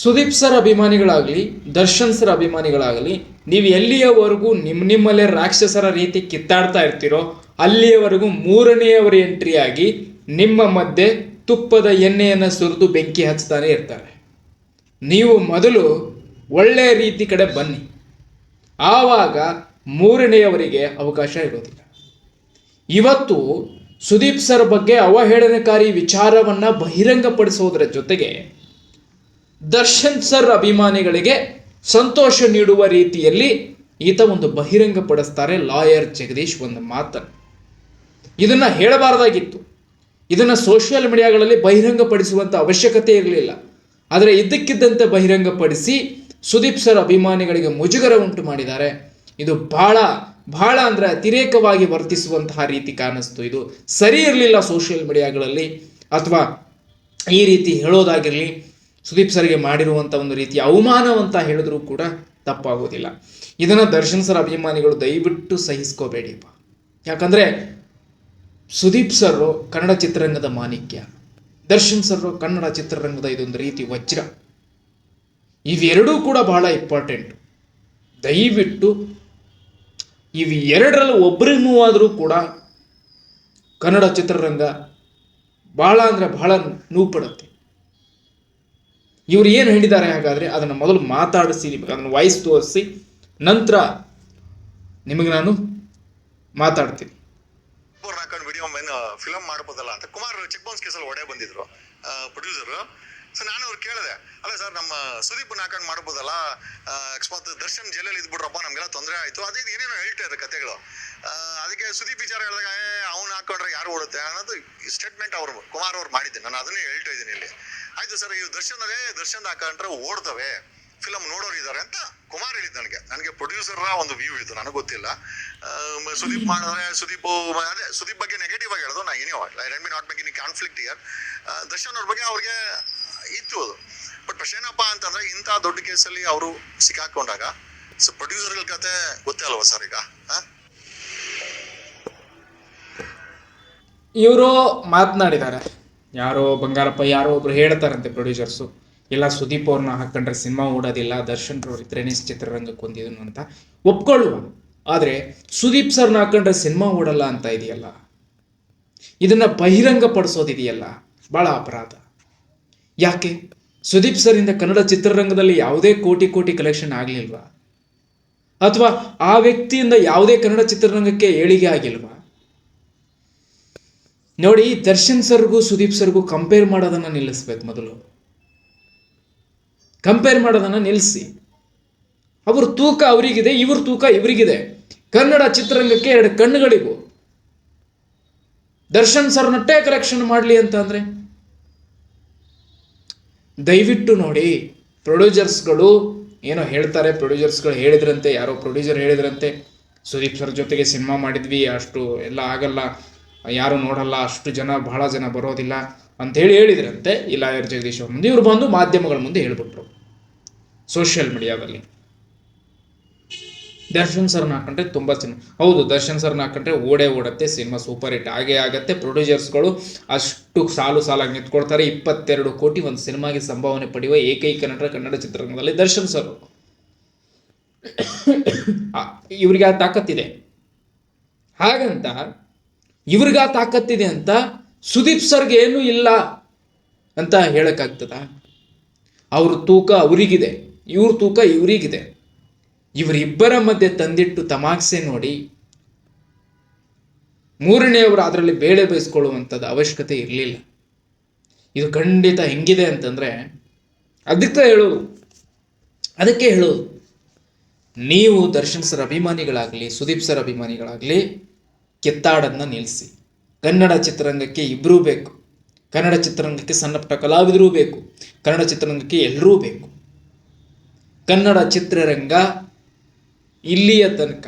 Sudeep sir ಅಭಿಮಾನಿಗಳಾಗಲಿ Darshan sir ಅಭಿಮಾನಿಗಳಾಗಲಿ, ನೀವು ಎಲ್ಲಿಯವರೆಗೂ ನಿಮ್ಮ ನಿಮ್ಮಲ್ಲೇ ರಾಕ್ಷಸರ ರೀತಿ ಕಿತ್ತಾಡ್ತಾ ಇರ್ತೀರೋ, ಅಲ್ಲಿಯವರೆಗೂ ಮೂರನೆಯವರ ಎಂಟ್ರಿ ಆಗಿ ನಿಮ್ಮ ಮಧ್ಯೆ ತುಪ್ಪದ ಎಣ್ಣೆಯನ್ನು ಸುರಿದು ಬೆಂಕಿ ಹಚ್ತಾನೆ ಇರ್ತಾರೆ. ನೀವು ಮೊದಲು ಒಳ್ಳೆಯ ರೀತಿ ಕಡೆ ಬನ್ನಿ. ಆವಾಗ ಮೂರನೆಯವರಿಗೆ ಅವಕಾಶ ಇರೋದಿಲ್ಲ. ಇವತ್ತು ಸುದೀಪ್ ಸರ್ ಬಗ್ಗೆ ಅವಹೇಳನಕಾರಿ ವಿಚಾರವನ್ನು ಬಹಿರಂಗಪಡಿಸೋದರ ಜೊತೆಗೆ ದರ್ಶನ್ ಸರ್ ಅಭಿಮಾನಿಗಳಿಗೆ ಸಂತೋಷ ನೀಡುವ ರೀತಿಯಲ್ಲಿ ಈತ ಒಂದು ಬಹಿರಂಗಪಡಿಸ್ತಾರೆ ಲಾಯರ್ ಜಗದೀಶ್ ಒಂದು ಮಾತನ್ನು ಇದನ್ನ ಹೇಳಬಾರದಾಗಿತ್ತು. ಇದನ್ನ ಸೋಷಿಯಲ್ ಮೀಡಿಯಾಗಳಲ್ಲಿ ಬಹಿರಂಗಪಡಿಸುವಂಥ ಅವಶ್ಯಕತೆ ಇರಲಿಲ್ಲ. ಆದರೆ ಇದ್ದಕ್ಕಿದ್ದಂತೆ ಬಹಿರಂಗಪಡಿಸಿ ಸುದೀಪ್ ಸರ್ ಅಭಿಮಾನಿಗಳಿಗೆ ಮುಜುಗರ ಉಂಟು ಮಾಡಿದ್ದಾರೆ. ಇದು ಬಹಳ ಬಹಳ ಅಂದ್ರೆ ಅತಿರೇಕವಾಗಿ ವರ್ತಿಸುವಂತಹ ರೀತಿ ಕಾಣಿಸ್ತು. ಇದು ಸರಿ ಇರಲಿಲ್ಲ ಸೋಷಿಯಲ್ ಮೀಡಿಯಾಗಳಲ್ಲಿ. ಅಥವಾ ಈ ರೀತಿ ಹೇಳೋದಾಗಿರಲಿ ಸುದೀಪ್ ಸರ್ಗೆ ಮಾಡಿರುವಂಥ ಒಂದು ರೀತಿಯ ಅವಮಾನವಂತ ಹೇಳಿದ್ರೂ ಕೂಡ ತಪ್ಪಾಗೋದಿಲ್ಲ. ಇದನ್ನು ದರ್ಶನ್ ಸರ್ ಅಭಿಮಾನಿಗಳು ದಯವಿಟ್ಟು ಸಹಿಸ್ಕೋಬೇಡಿಪ್ಪ. ಯಾಕಂದರೆ ಸುದೀಪ್ ಸರ್ ಕನ್ನಡ ಚಿತ್ರರಂಗದ ಮಾಣಿಕ್ಯ. ದರ್ಶನ್ ಸರ್ ಕನ್ನಡ ಚಿತ್ರರಂಗದ ಇದೊಂದು ರೀತಿ ವಜ್ರ. ಇವೆರಡೂ ಕೂಡ ಬಹಳ ಇಂಪಾರ್ಟೆಂಟ್ ದಯವಿಟ್ಟು ಇವು ಎರಡರಲ್ಲಿ ಒಬ್ಬರಿಗೂ ಆದರೂ ಕೂಡ ಕನ್ನಡ ಚಿತ್ರರಂಗ ಬಹಳ ಅಂದರೆ ಬಹಳ ನೋವು ಇವ್ರು ಏನು ಹೇಳಿದ್ದಾರೆ ಹಾಗಾದರೆ ಅದನ್ನು ಮೊದಲು ಮಾತಾಡಿಸಿ ಅದನ್ನು ವಾಯ್ಸ್ ತೋರಿಸಿ, ನಂತರ ನಿಮಗೆ ನಾನು ಮಾತಾಡ್ತೀನಿ. ಹಾಕೊಂಡು ವಿಡಿಯೋ ಫಿಲಮ್ ಮಾಡ್ಬೋದಲ್ಲ ಅಂತ. ಕುಮಾರ್ ಚಿಕ್ ಬೌನ್ಸ್ ಕೇಸಲ್ಲಿ ಒಡೆ ಬಂದಿದ್ರು. ಪ್ರೊಡ್ಯೂಸರ್ ಸೊ ನಾನು ಅವ್ರು ಕೇಳಿದೆ, ಅಲ್ಲ ಸರ್ ನಮ್ಮ ಸುದೀಪ್ ಹಾಕೊಂಡು ಮಾಡ್ಬೋದಲ್ಲ? ಅಕಸ್ಮಾತ್ ದರ್ಶನ್ ಜೈಲಲ್ಲಿ ಇದ್ಬಿಟ್ರಪ್ಪ, ನಮ್ಗೆಲ್ಲ ತೊಂದರೆ ಆಯ್ತು. ಅದೇ ಏನೇನೋ ಹೇಳ್ತಾ ಇದ್ದಾರೆ ಕತೆಗಳು. ಅದಕ್ಕೆ ಸುದೀಪ್ ವಿಚಾರ ಹೇಳಿದಾಗ ಅವ್ನು ಹಾಕೊಂಡ್ರೆ ಯಾರು ಓಡುತ್ತೆ? ಅನ್ನೋದು ಸ್ಟೇಟ್ಮೆಂಟ್ ಅವರು ಕುಮಾರ್ ಅವ್ರು ಮಾಡಿದ್ದೆ. ನಾನು ಅದನ್ನೇ ಹೇಳ್ತಾ ಇದ್ದೀನಿ ಇಲ್ಲಿ. ಆಯ್ತು ಸರ್ ಇವು ದರ್ಶನವೇ ದರ್ಶನ್ ಹಾಕೊಂಡ್ರೆ ಓಡ್ತವೆ ಫಿಲಮ್ ನೋಡೋರು ಇದ್ದಾರೆ ಅಂತ ಕುಮಾರ್ ಹೇಳಿದ್ ನನಗೆ. ನನಗೆ ಪ್ರೊಡ್ಯೂಸರ್ ಒಂದು ವ್ಯೂ ಇತ್ತು ನನಗೆ ಗೊತ್ತಿಲ್ಲ. ಸುದೀಪ್ ಮಾಡಿದ್ರೆ ಸುದೀಪ್ ಅದೇ ಸುದೀಪ್ ಬಗ್ಗೆ ನೆಗೆಟಿವ್ ಆಗಿ ಹೇಳೋದು ನಾ ಏನೇ ರೆಡ್ ಬಿ not making conflict year Darshan ಅವ್ರ ಬಗ್ಗೆ ಅವ್ರಿಗೆ ಇತ್ತು ಅದು. ಬಟ್ ಪಶೇನಪ್ಪ ಏನಪ್ಪ ಅಂತಂದ್ರೆ ಇಂಥ ದೊಡ್ಡ ಕೇಸಲ್ಲಿ ಅವರು ಸಿಕ್ಕಾಕೊಂಡಾಗ ಸೊ ಪ್ರೊಡ್ಯೂಸರ್ಗಳ ಕತೆ ಗೊತ್ತೇ ಅಲ್ವಾ ಸರ್ ಈಗ? ಇವರು ಮಾತನಾಡಿದ್ದಾರೆ. ಯಾರೋ ಬಂಗಾರಪ್ಪ, ಯಾರೋ ಒಬ್ರು ಹೇಳ್ತಾರಂತೆ ಪ್ರೊಡ್ಯೂಸರ್ಸು ಇಲ್ಲ, ಸುದೀಪ್ ಅವ್ರನ್ನ ಹಾಕೊಂಡ್ರೆ ಸಿನಿಮಾ ಓಡೋದಿಲ್ಲ, ದರ್ಶನ್ ರವರು ಇದ್ರೇನೆ ಚಿತ್ರರಂಗಕ್ಕೆ ಹೊಂದಿದನು ಅಂತ ಒಪ್ಕೊಳ್ಳುವ. ಆದರೆ ಸುದೀಪ್ ಸರ್ನ ಹಾಕೊಂಡ್ರೆ ಸಿನಿಮಾ ಓಡಲ್ಲ ಅಂತ ಇದೆಯಲ್ಲ? ಇದನ್ನ ಬಹಿರಂಗ ಪಡಿಸೋದಿದೆಯಲ್ಲ ಭಾಳ ಅಪರಾಧ. ಯಾಕೆ? ಸುದೀಪ್ ಸರಿಂದ ಕನ್ನಡ ಚಿತ್ರರಂಗದಲ್ಲಿ ಯಾವುದೇ ಕೋಟಿ ಕೋಟಿ ಕಲೆಕ್ಷನ್ ಆಗಲಿಲ್ವಾ? ಅಥವಾ ಆ ವ್ಯಕ್ತಿಯಿಂದ ಯಾವುದೇ ಕನ್ನಡ ಚಿತ್ರರಂಗಕ್ಕೆ ಏಳಿಗೆ ಆಗಿಲ್ವಾ? ನೋಡಿ, ದರ್ಶನ್ ಸರ್ಗೂ ಸುದೀಪ್ ಸರ್ಗೂ ಕಂಪೇರ್ ಮಾಡೋದನ್ನ ನಿಲ್ಲಿಸ್ಬೇಕು ಮೊದಲು. ಕಂಪೇರ್ ಮಾಡೋದನ್ನ ನಿಲ್ಲಿಸಿ ಅವ್ರ ತೂಕ ಅವರಿಗಿದೆ, ಇವ್ರ ತೂಕ ಇವರಿಗಿದೆ. ಕನ್ನಡ ಚಿತ್ರರಂಗಕ್ಕೆ ಎರಡು ಕಣ್ಣುಗಳಿಗೂ ದರ್ಶನ್ ಸರ್ ನಟ್ಟೇ ಕಲೆಕ್ಷನ್ ಮಾಡಲಿ ಅಂತ ಅಂದ್ರೆ? ದಯವಿಟ್ಟು ನೋಡಿ ಪ್ರೊಡ್ಯೂಸರ್ಸ್ಗಳು ಏನೋ ಹೇಳ್ತಾರೆ ಪ್ರೊಡ್ಯೂಸರ್ಸ್ಗಳು ಹೇಳಿದ್ರಂತೆ, ಯಾರೋ ಪ್ರೊಡ್ಯೂಸರ್ ಹೇಳಿದ್ರಂತೆ, ಸುದೀಪ್ ಸರ್ ಜೊತೆಗೆ ಸಿನಿಮಾ ಮಾಡಿದ್ವಿ, ಅಷ್ಟು ಎಲ್ಲ ಆಗಲ್ಲ. ಯಾರು ನೋಡಲ್ಲ, ಅಷ್ಟು ಜನ, ಬಹಳ ಜನ ಬರೋದಿಲ್ಲ ಅಂತ ಹೇಳಿ ಹೇಳಿದ್ರಂತೆ ಈ ಲಾಯರ್ ಜಗದೀಶ್ ಅವ್ರ ಮುಂದೆ. ಇವರು ಬಂದು ಮಾಧ್ಯಮಗಳ ಮುಂದೆ ಹೇಳ್ಬಿಟ್ರು ಸೋಷಿಯಲ್ ಮೀಡಿಯಾದಲ್ಲಿ. ದರ್ಶನ್ ಸರ್ನ ಹಾಕೊಂಡ್ರೆ ತುಂಬ ಸಿನಿಮಾ ಹೌದು, ದರ್ಶನ್ ಸರ್ನ ಹಾಕೊಂಡ್ರೆ ಓಡೇ ಓಡತ್ತೆ, ಸಿನಿಮಾ ಸೂಪರ್ ಹಿಟ್ ಆಗೇ ಆಗತ್ತೆ. ಪ್ರೊಡ್ಯೂಸರ್ಸ್ಗಳು ಅಷ್ಟು ಸಾಲು ಸಾಲಾಗಿ ನಿಂತ್ಕೊಳ್ತಾರೆ. ಇಪ್ಪತ್ತೆರಡು ಕೋಟಿ ಒಂದು ಸಿನಿಮಾಗೆ ಸಂಭಾವನೆ ಪಡೆಯುವ ಏಕೈಕ ನಟರ ಕನ್ನಡ ಚಿತ್ರರಂಗದಲ್ಲಿ ದರ್ಶನ್ ಸರ್ ಇವರಿಗೆ ಆ ತಾಕತ್ತಿದೆ. ಹಾಗಂತ ಇವ್ರಿಗೆ ತಾಕತ್ತಿದೆ ಅಂತ ಸುದೀಪ್ ಸರ್ಗೆ ಏನೂ ಇಲ್ಲ ಅಂತ ಹೇಳೋಕ್ಕಾಗ್ತದ? ಅವ್ರ ತೂಕ ಅವರಿಗಿದೆ, ಇವ್ರ ತೂಕ ಇವರಿಗಿದೆ. ಇವರಿಬ್ಬರ ಮಧ್ಯೆ ತಂದಿಟ್ಟು ತಮಾಷೆ ನೋಡಿ ಮೂರನೆಯವರು ಅದರಲ್ಲಿ ಬೇಳೆ ಬಯಸ್ಕೊಳ್ಳುವಂಥದ್ದು ಅವಶ್ಯಕತೆ ಇರಲಿಲ್ಲ. ಇದು ಖಂಡಿತ ಹೆಂಗಿದೆ ಅಂತಂದರೆ ಅದಕ್ಕೆ ಹೇಳು ಅದಕ್ಕೆ ಹೇಳು ನೀವು ದರ್ಶನ್ ಸರ್ ಅಭಿಮಾನಿಗಳಾಗಲಿ, ಸುದೀಪ್ ಸರ್ ಅಭಿಮಾನಿಗಳಾಗಲಿ ಕೆತ್ತಾಡೋದನ್ನ ನಿಲ್ಲಿಸಿ ಕನ್ನಡ ಚಿತ್ರರಂಗಕ್ಕೆ ಇಬ್ಬರೂ ಬೇಕು. ಕನ್ನಡ ಚಿತ್ರರಂಗಕ್ಕೆ ಸಣ್ಣಪುಟ್ಟ ಕಲಾವಿದರೂ ಬೇಕು. ಕನ್ನಡ ಚಿತ್ರರಂಗಕ್ಕೆ ಎಲ್ಲರೂ ಬೇಕು. ಕನ್ನಡ ಚಿತ್ರರಂಗ ಇಲ್ಲಿಯ ತನಕ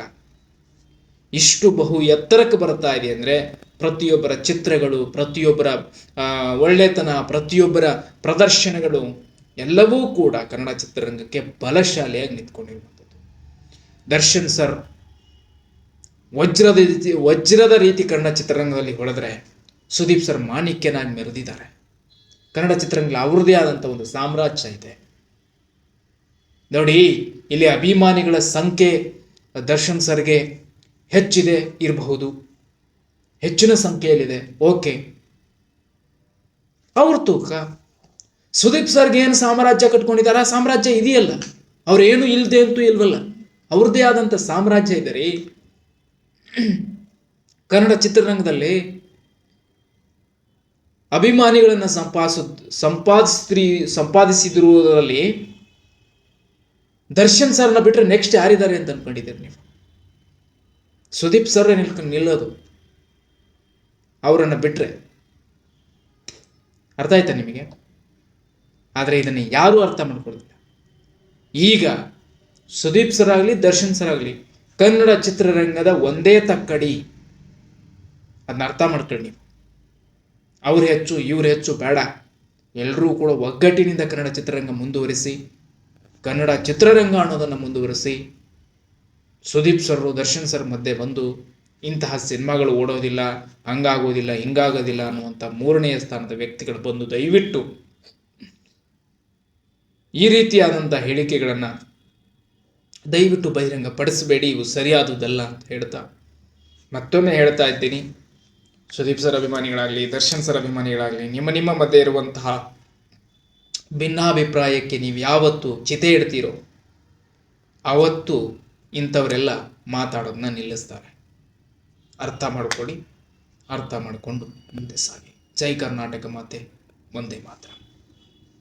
ಇಷ್ಟು ಬಹು ಎತ್ತರಕ್ಕೆ ಬರ್ತಾ ಇದೆ ಅಂದರೆ ಪ್ರತಿಯೊಬ್ಬರ ಚಿತ್ರಗಳು, ಪ್ರತಿಯೊಬ್ಬರ ಒಳ್ಳೆತನ, ಪ್ರತಿಯೊಬ್ಬರ ಪ್ರದರ್ಶನಗಳು ಎಲ್ಲವೂ ಕೂಡ ಕನ್ನಡ ಚಿತ್ರರಂಗಕ್ಕೆ ಬಲಶಾಲಿಯಾಗಿ ನಿಂತ್ಕೊಂಡಿರುವಂಥದ್ದು. ದರ್ಶನ್ ಸರ್ ವಜ್ರದ ರೀತಿ ವಜ್ರದ ರೀತಿ ಕನ್ನಡ ಚಿತ್ರರಂಗದಲ್ಲಿ ಹೊಳೆದ್ರೆ ಸುದೀಪ್ ಸರ್ ಮಾಣಿಕ್ಯನಾಗಿ ಮೆರೆದಿದ್ದಾರೆ. ಕನ್ನಡ ಚಿತ್ರರಂಗದಲ್ಲಿ ಅವ್ರದ್ದೇ ಆದಂಥ ಒಂದು ಸಾಮ್ರಾಜ್ಯ ಇದೆ. ನೋಡಿ, ಇಲ್ಲಿ ಅಭಿಮಾನಿಗಳ ಸಂಖ್ಯೆ ದರ್ಶನ್ ಸರ್ಗೆ ಹೆಚ್ಚಿದೆ ಇರಬಹುದು. ಹೆಚ್ಚಿನ ಸಂಖ್ಯೆಯಲ್ಲಿದೆ. ಓಕೆ. ಅವ್ರ ತೂಕ, ಸುದೀಪ್ ಸರ್ಗೆ ಏನು ಸಾಮ್ರಾಜ್ಯ ಕಟ್ಕೊಂಡಿದ್ದಾರೆ? ಆ ಸಾಮ್ರಾಜ್ಯ ಇದೆಯಲ್ಲ. ಅವ್ರೇನು ಇಲ್ಲದೆ ಅಂತೂ ಇಲ್ವಲ್ಲ. ಅವ್ರದ್ದೇ ಆದಂಥ ಸಾಮ್ರಾಜ್ಯ ಇದೆ ರೀ ಕನ್ನಡ ಚಿತ್ರರಂಗದಲ್ಲಿ ಅಭಿಮಾನಿಗಳನ್ನು ಸಂಪಾದಿಸ ಸಂಪಾದಿಸ್ತೀ ಸಂಪಾದಿಸಿದಿರುವುದರಲ್ಲಿ ದರ್ಶನ್ ಸರ್ನ ಬಿಟ್ಟರೆ ನೆಕ್ಸ್ಟ್ ಯಾರಿದ್ದಾರೆ ಅಂತ ಅಂದ್ಕೊಂಡಿದ್ದೀರಿ ನೀವು? ಸುದೀಪ್ ಸರ್ ನಿಲ್ಕೊಂಡು ನಿಲ್ಲೋದು? ಅವರನ್ನು ಬಿಟ್ಟರೆ ಅರ್ಥ ಆಯ್ತಾ ನಿಮಗೆ? ಆದರೆ ಇದನ್ನು ಯಾರೂ ಅರ್ಥ ಮಾಡ್ಕೊಳ್ತಿಲ್ಲ ಈಗ ಸುದೀಪ್ ಸರ್ ಆಗಲಿ, ದರ್ಶನ್ ಸರ್ ಆಗಲಿ ಕನ್ನಡ ಚಿತ್ರರಂಗದ ಒಂದೇ ತಕ್ಕಡಿ. ಅದನ್ನ ಅರ್ಥ ಮಾಡ್ಕೊಳ್ಳಿ ನೀವು. ಅವ್ರು ಹೆಚ್ಚು, ಇವ್ರು ಹೆಚ್ಚು ಬೇಡ. ಎಲ್ಲರೂ ಕೂಡ ಒಗ್ಗಟ್ಟಿನಿಂದ ಕನ್ನಡ ಚಿತ್ರರಂಗ ಮುಂದುವರಿಸಿ, ಕನ್ನಡ ಚಿತ್ರರಂಗ ಅನ್ನೋದನ್ನು ಮುಂದುವರಿಸಿ, ಸುದೀಪ್ ಸರ್ ದರ್ಶನ್ ಸರ್ ಮಧ್ಯೆ ಬಂದು ಇಂತಹ ಸಿನಿಮಾಗಳು ಓಡೋದಿಲ್ಲ, ಹಂಗಾಗೋದಿಲ್ಲ, ಹಿಂಗಾಗೋದಿಲ್ಲ ಅನ್ನುವಂಥ ಮೂರನೆಯ ಸ್ಥಾನದ ವ್ಯಕ್ತಿಗಳು ಬಂದು ದಯವಿಟ್ಟು ಈ ರೀತಿಯಾದಂಥ ಹೇಳಿಕೆಗಳನ್ನು ದಯವಿಟ್ಟು ಬಹಿರಂಗ ಪಡಿಸಬೇಡಿ ಇವು ಸರಿಯಾದುದಲ್ಲ ಅಂತ ಹೇಳ್ತಾ. ಮತ್ತೊಮ್ಮೆ ಹೇಳ್ತಾ ಇದ್ದೀನಿ. ಸುದೀಪ್ ಸರ್ ಅಭಿಮಾನಿಗಳಾಗಲಿ, ದರ್ಶನ್ ಸರ್ ಅಭಿಮಾನಿಗಳಾಗಲಿ, ನಿಮ್ಮ ನಿಮ್ಮ ಮಧ್ಯೆ ಇರುವಂತಹ ಭಿನ್ನಾಭಿಪ್ರಾಯಕ್ಕೆ ನೀವು ಯಾವತ್ತು ಚಿತೆ ಇಡ್ತೀರೋ ಆವತ್ತು ಇಂಥವರೆಲ್ಲ ಮಾತಾಡೋದನ್ನ ನಿಲ್ಲಿಸ್ತಾರೆ. ಅರ್ಥ ಮಾಡ್ಕೊಳ್ಳಿ, ಅರ್ಥ ಮಾಡಿಕೊಂಡು ಮುಂದೆ ಸಾಗಿ. ಜೈ ಕರ್ನಾಟಕ ಮಾತೆ, ಒಂದೇ ಮಾತ್ರ.